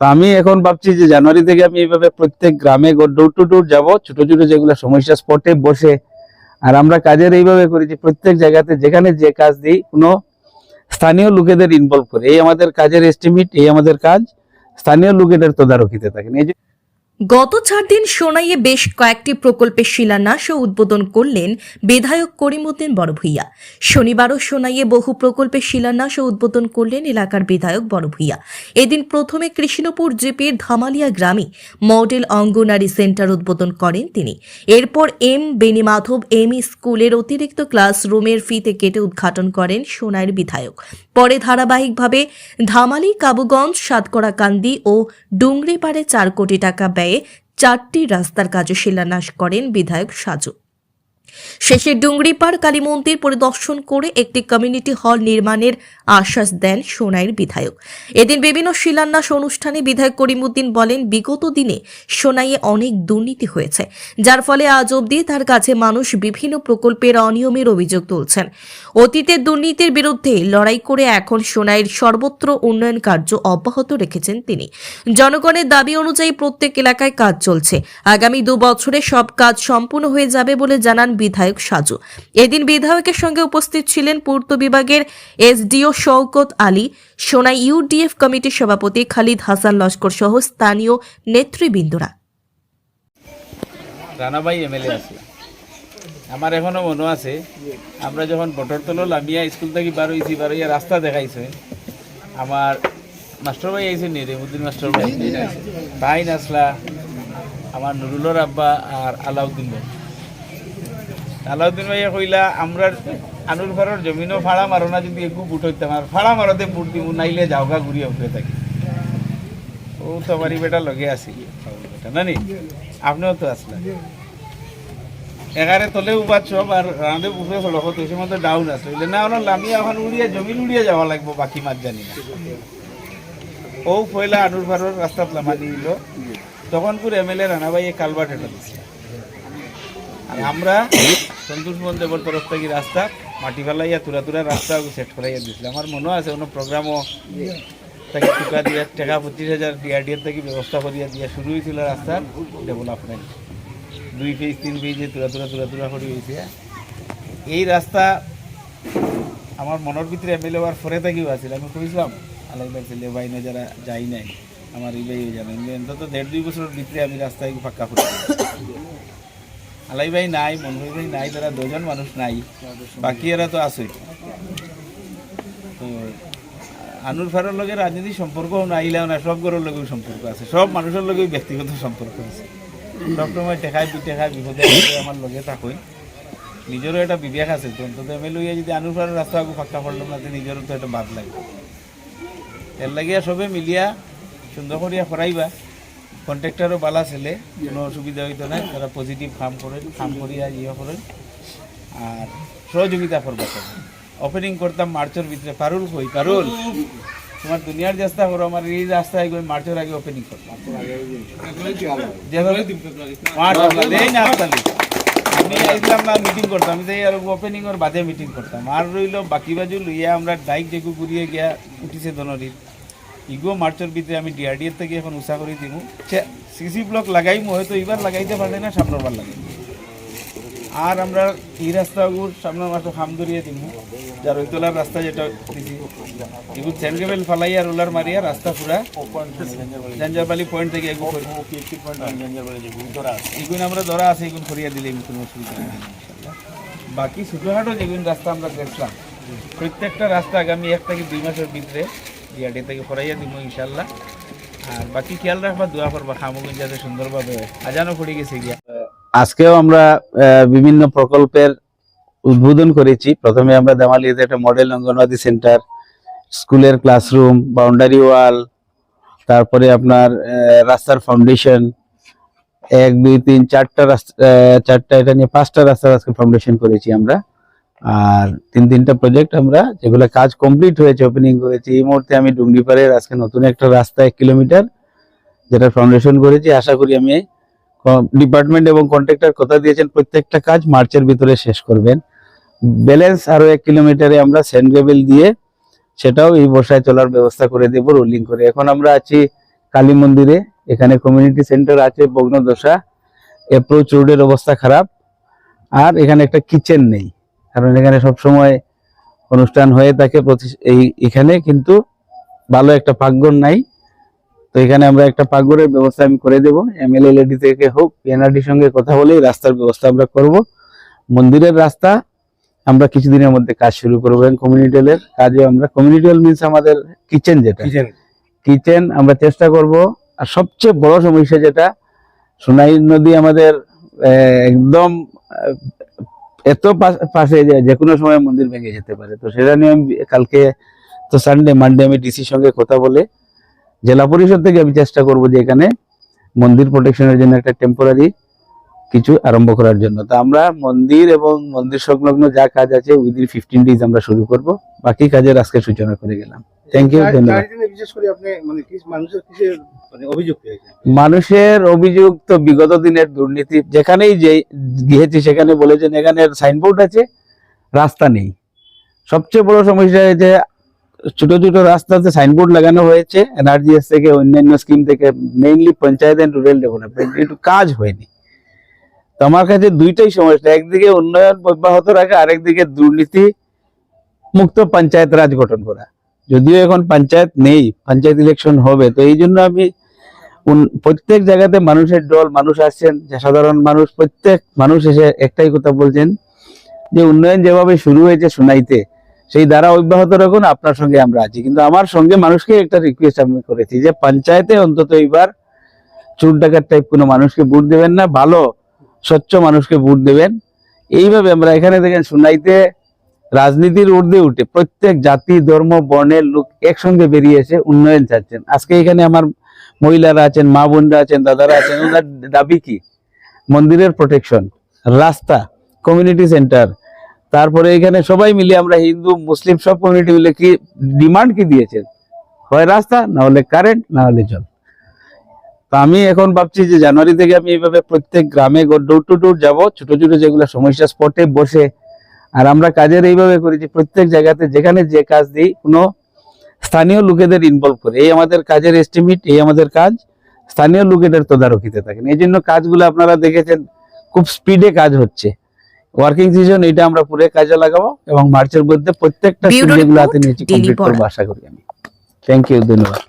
তো আমি এখন ভাবছি যে জানুয়ারি থেকে আমি এইভাবে প্রত্যেক গ্রামে ডোর টু ডোর যাব, ছোট ছোট যেগুলো সমস্যা স্পটে বসে। আর আমরা কাজের এইভাবে করি যে প্রত্যেক জায়গাতে যেখানে যে কাজ দিই, কোনো স্থানীয় লোকেদের ইনভলভ করে। এই আমাদের কাজের এস্টিমেট এই আমাদের কাজ। স্থানীয় লোকেদের তদারকিতে থাকেন। এই যে গত চার দিন সোনাইয়ে বেশ কয়েকটি প্রকল্পের শিলান্যাস ও উদ্বোধন করলেন বিধায়ক করিমউদ্দিন বড়ভূইয়া। শনিবারও সোনাইয়ে বহু প্রকল্পের শিলান্যাস ও উদ্বোধন করলেন এলাকার বিধায়ক বড়ভূইয়া। এদিন প্রথমে কৃষ্ণপুর জিপির ধামালিয়া গ্রামে মডেল অঙ্গনারী সেন্টার উদ্বোধন করেন তিনি। এরপর এম বেনিমাধব এম স্কুলের অতিরিক্ত ক্লাসরুমের ফিতে কেটে উদ্ঘাটন করেন সোনাইয়ের বিধায়ক। পরে ধারাবাহিকভাবে ধামালি, কাবুগঞ্জ, সাতকড়া, কান্দি ও ডুংরিপাড়ে চার কোটি টাকা ব্যয়ে চারটি রাস্তার কাজে শিলান্যাস করেন বিধায়ক সাজু। শেষে ডুংরিপাড় কালী মন্দির পরিদর্শন করে একটি কমিউনিটি হল নির্মাণের আশ্বাস দেন সোনাইয়ের বিধায়ক। এদিন বিভিন্ন শিলান্যাস অনুষ্ঠানে বিধায়ক করিমউদ্দিন বলেন, বিগত দিনে সোনাইয়ে অনেক দুর্নীতি হয়েছে, যার ফলে আজ অবধি তার কাছে মানুষ বিভিন্ন প্রকল্পের অনিয়মের অভিযোগ তুলছেন। অতীতের দুর্নীতির বিরুদ্ধে লড়াই করে এখন সোনাইয়ের সর্বত্র উন্নয়ন কার্য অব্যাহত রেখেছেন তিনি। জনগণের দাবি অনুযায়ী প্রত্যেক এলাকায় কাজ চলছে। আগামী দু বছরে সব কাজ সম্পূর্ণ হয়ে যাবে বলে জানান বিধায়ক সাজু। এদিন বিধায়কের সঙ্গে উপস্থিত ছিলেন পূর্ত বিভাগের এসডিও শওকত আলী, সোনাই ইউডিএফ কমিটির সভাপতি খালিদ হাসান লস্কর সহ স্থানীয় নেতৃবৃন্দরা। আমার এখনও মনে আছে, আমরা যখন বটরতল লামিয়া স্কুল থেকে বার হয়েছি বার হইয়া রাস্তা দেখাইছে, আমার মাস্টার ভাই আইছে নি রেমুদ্দিন মাস্টার ভাই তাই নাসলা আমার নুরুলর আব্বা আর আলাউদ্দিন ভাই। আলাউদ্দিন ভাইয়া কইলা আমরা আনুর ঘরের জমিনও ফাড়া মারো না, যদি একটু বুট হইতাম আর ফাড়া মারতে বুট দিব নাইলে যাওগা ঘুরিয়ে উঠে থাকি। ও তো বেটা লগে আসি বেটা না আপনিও তো আসলেন এগারে তলে উবাদ সব আর রাঁধে উপরে সড়ক, তো সে মধ্যে ডাউন আছে। না ওনার লামিয়া এখন উড়িয়ে, জমিন উড়িয়ে যাওয়া লাগবো, বাকি মাছ জানি না। ও পয়লা আনুর ভারর রাস্তাত লামা দিল। তখন পুর এম এল এ রানাবাই কালবাট এটা দিচ্ছে আর আমরা সন্তোষ বন্দেবর তরফ থেকে রাস্তা, মাটি ফেলাইয়া তুরা তুরা রাস্তা সেট করাইয়া দিছিল। আমার মনে আছে কোনো প্রোগ্রামও তাকে টুকা দিয়া, টাকা পঁচিশ হাজার ডিআরডিএর থেকে ব্যবস্থা করিয়া দিয়া শুরু হয়েছিল রাস্তার ডেভেলপমেন্ট দুই ফেজ তিন ফেজে তুরা তুরা তুরা তুরা করে হয়েছে। এই রাস্তা আমার মনের ভিতরে এম এল পরে থেকেও আছিল আমি কইছিলাম ভাই ছেলে ভাই না যারা যাই নাই, আমার এই ভাই জানেন অন্তত দেড় দুই বছরের ভিতরে আমি রাস্তায় ফাঁকা করে। আলাই ভাই নাই মনোহর ভাই নাই, তারা দুজন মানুষ নাই। বাকি এরা তো আছে। তো, আনুর ফারের লগে রাজনীতি সম্পর্ক নাইলেও না সব ঘরের লগেও সম্পর্ক আছে। সব মানুষের লগেও ব্যক্তিগত সম্পর্ক আছে। সবসময় টেকায় বি টেকায় বিপদে আমার লগে থাকই। নিজেরও একটা বিবেক আছে তো অন্তত এম এল যদি আনুর ফারের রাস্তা আগু ফাঁকা করলাম না নিজেরও তো একটা বাদ লাগে। এর লাগিয়া সবে মিলিয়া সুন্দর করিয়া করাইবা কন্ট্রাক্টরও বালা ছেলে কোনো অসুবিধা হইতো না তারা পজিটিভ কাম করেন কাম করিয়া ইয়ে করেন আর সহযোগিতা করবা ওপেনিং করতাম মার্চের ভিতরে পারুল কই? পারুল তোমার দুনিয়ার চেষ্টা করো আমার এই রাস্তায় গিয়ে মার্চের আগে ওপেনিং করতাম আমি আইলাম না মিটিং করতাম আমি আর ওপেনিং ওর বাদে মিটিং করতাম। আর রইল বাকি বাজু লইয়া আমরা ডাইক যেগু ঘুরিয়ে গিয়া উঠিছে দনরির ইগো মার্চের ভিতরে আমি ডিআরডিএর থেকে এখন উষা করে দিব সিসি ব্লক লাগাইমু হয়তো এবার লাগাইতে পারলে না সামনের বার লাগাই আর আমরা এই রাস্তাগুর সামনের মাসে খাম ধরিয়ে দিব যার ওইতলার রাস্তা যেটা দিছি। এগুলো সেন্ট কেবেল ফালাই আর রোলার মারিয়া রাস্তা পুরা জাঞ্জারবালি পয়েন্ট থেকে এগুলো আমরা ধরা আছে এগুলো করিয়া দিলে কোনো অসুবিধা নেই। বাকি ছোটোখাটো যেগুলো রাস্তা আমরা দেখলাম, প্রত্যেকটা রাস্তা আগামী এক থেকে দুই মাসের ভিতরে ডিআরডি থেকে ফরাইয়া দিব ইনশাল্লাহ আর বাকি খেয়াল রাখবা, দোয়া করবা, খামুগুন যাতে সুন্দরভাবে আজানও পড়ে গেছে গিয়া। আজকেও আমরা বিভিন্ন প্রকল্পের উদ্বোধন করেছি। প্রথমে আমরা দামালিতে একটা মডেল অঙ্গনওয়াড়ি সেন্টার, স্কুলের ক্লাসরুম, বাউন্ডারি ওয়াল, তারপরে আপনার রাস্তার ফাউন্ডেশন, এক, দুই, তিন, চারটা রাস্তা চারটা, এটা নিয়ে পাঁচটা রাস্তার আজকে ফাউন্ডেশন করেছি আমরা। আর তিন তিনটা প্রজেক্ট আমরা যেগুলো কাজ কমপ্লিট হয়েছে ওপেনিং করেছি এই মুহূর্তে আমি ডুঙ্গিপাড়ের আজকে নতুন একটা রাস্তা এক কিলোমিটার যেটা ফাউন্ডেশন করেছি। আশা করি আমি ডিপার্টমেন্ট এবং কন্ট্রাক্টর কথা দিয়েছেন, প্রত্যেকটা কাজ মার্চের ভিতরে শেষ করবেন। ব্যালেন্স আরও এক কিলোমিটারে আমরা সেন্ট গ্রেভেল দিয়ে সেটাও এই বর্ষায় চলার ব্যবস্থা করে দেব রোলিং করে। এখন আমরা আছি কালী মন্দিরে, এখানে কমিউনিটি সেন্টার আছে বগ্নদশা অ্যাপ্রোচ রোডের অবস্থা খারাপ। আর এখানে একটা কিচেন নেই। কারণ এখানে সব সময় অনুষ্ঠান হয়ে থাকে এই এখানে কিন্তু ভালো একটা পাকঘর নাই। তো এখানে আমরা একটা পাকঘরের ব্যবস্থা আমি করে দেব। এমএলএ লেডি থেকে হোক এনআরডির সঙ্গে কথা বলেই রাস্তার ব্যবস্থা আমরা করব। মন্দিরের রাস্তা আমরা কিছুদিনের মধ্যে কাজ শুরু করব। এবং কমিউনিটি কাজে আমরা কমিউনিটি হল মিনস আমাদের কিচেন যেটা। কিচেন কিচেন আমরা চেষ্টা করব। আর সবচেয়ে বড় সমস্যা যেটা সোনাই নদী আমাদের আহ, একদম এত পাশে যে কোনো সময় মন্দির ভেঙে যেতে পারে। তো সেটা নিয়ে আমি কালকে, তো সানডে মানডে আমি ডিসির সঙ্গে কথা বলে জেলা পরিষদ থেকে আমি চেষ্টা করব যে এখানে মন্দির প্রোটেকশনের জন্য একটা টেম্পোরারি কিছু আরম্ভ করার জন্য। তো আমরা মন্দির এবং মন্দির সংলগ্ন যা কাজ আছে উইদিন ফিফটিন ডেজ আমরা শুরু করব। বাকি কাজের আজকে সূচনা করে গেলাম। থ্যাংক ইউ চার- ধন্যবাদ। চার দিনে বিশেষ করে আপনি মানে মানুষের কিসের মানে মানুষের অভিযোগ তো বিগত দিনের দুর্নীতি যেখানেই যে গিয়েছি সেখানে বলেছেন এখানে সাইনবোর্ড আছে রাস্তা নেই। সবচেয়ে বড় সমস্যা হয়েছে ছোট ছোট রাস্তাতে সাইনবোর্ড লাগানো হয়েছে এনআরজিএস থেকে অন্যান্য স্কিম থেকে mainly panchayat and rural development একটু কাজ হয়নি। তো আমার কাছে দুইটাই সমস্যা একদিকে উন্নয়ন অব্যাহত রাখা আরেকদিকে দুর্নীতি মুক্ত পঞ্চায়েত রাজ গঠন করা। যদিও এখন পঞ্চায়েত নেই, পঞ্চায়েত ইলেকশন হবে, তো এই জন্য আমি প্রত্যেক জায়গাতে মানুষের দল, মানুষ আসছেন, যে সাধারণ মানুষ, প্রত্যেক মানুষ এসে একটাই কথা বলছেন, যে উন্নয়ন যেভাবে শুরু হয়েছে শুনাইতে, সেই দ্বারা অব্যাহত রাখুন, আপনার সঙ্গে আমরা আছি। কিন্তু আমার সঙ্গে মানুষকে একটা রিকোয়েস্ট আমি করেছি, যে পঞ্চায়েতে অন্তত এইবার চুর ডাকার টাইপ কোনো মানুষকে ভোট দেবেন না, ভালো, স্বচ্ছ মানুষকে ভোট দেবেন। এইভাবে আমরা এখানে দেখেন শুনাইতে রাজনীতির ঊর্ধ্বে উঠে প্রত্যেক জাতি, ধর্ম বর্ণের লোক একসঙ্গে বেরিয়ে এসে উন্নয়ন চাচ্ছেন। আজকে এখানে আমার মহিলারা আছেন, মা বোনরা আছেন, দাদারা আছেন, ওনার দাবি কি? মন্দিরের প্রোটেকশন রাস্তা কমিউনিটি সেন্টার তারপরে এখানে সবাই মিলে আমরা হিন্দু, মুসলিম সব কমিউনিটি মিলে কি ডিমান্ড কি দিয়েছেন? হয় রাস্তা, না হলে কারেন্ট না হলে জল। তো আমি এখন ভাবছি যে জানুয়ারি থেকে আমি এইভাবে প্রত্যেক গ্রামে ডোর টু ডোর যাব, ছোট ছোট যেগুলো সমস্যা স্পটে বসে আর আমরা কাজের এইভাবে করি যে প্রত্যেক জায়গাতে যেখানে যে কাজ দিই কোনো স্থানীয় লোকেদের ইনভলভ করে। এই আমাদের কাজের এস্টিমেট এই আমাদের কাজ স্থানীয় লোকেদের তদারকিতে থাকেন। এই জন্য কাজগুলো আপনারা দেখেছেন খুব স্পিডে কাজ হচ্ছে। ওয়ার্কিং সিজন এটা আমরা পুরো কাজে লাগাবো এবং মার্চের মধ্যে প্রত্যেকটা যেগুলো হাতে নিয়েছি কমপ্লিট করব আশা করি আমি। থ্যাংক ইউ ধন্যবাদ।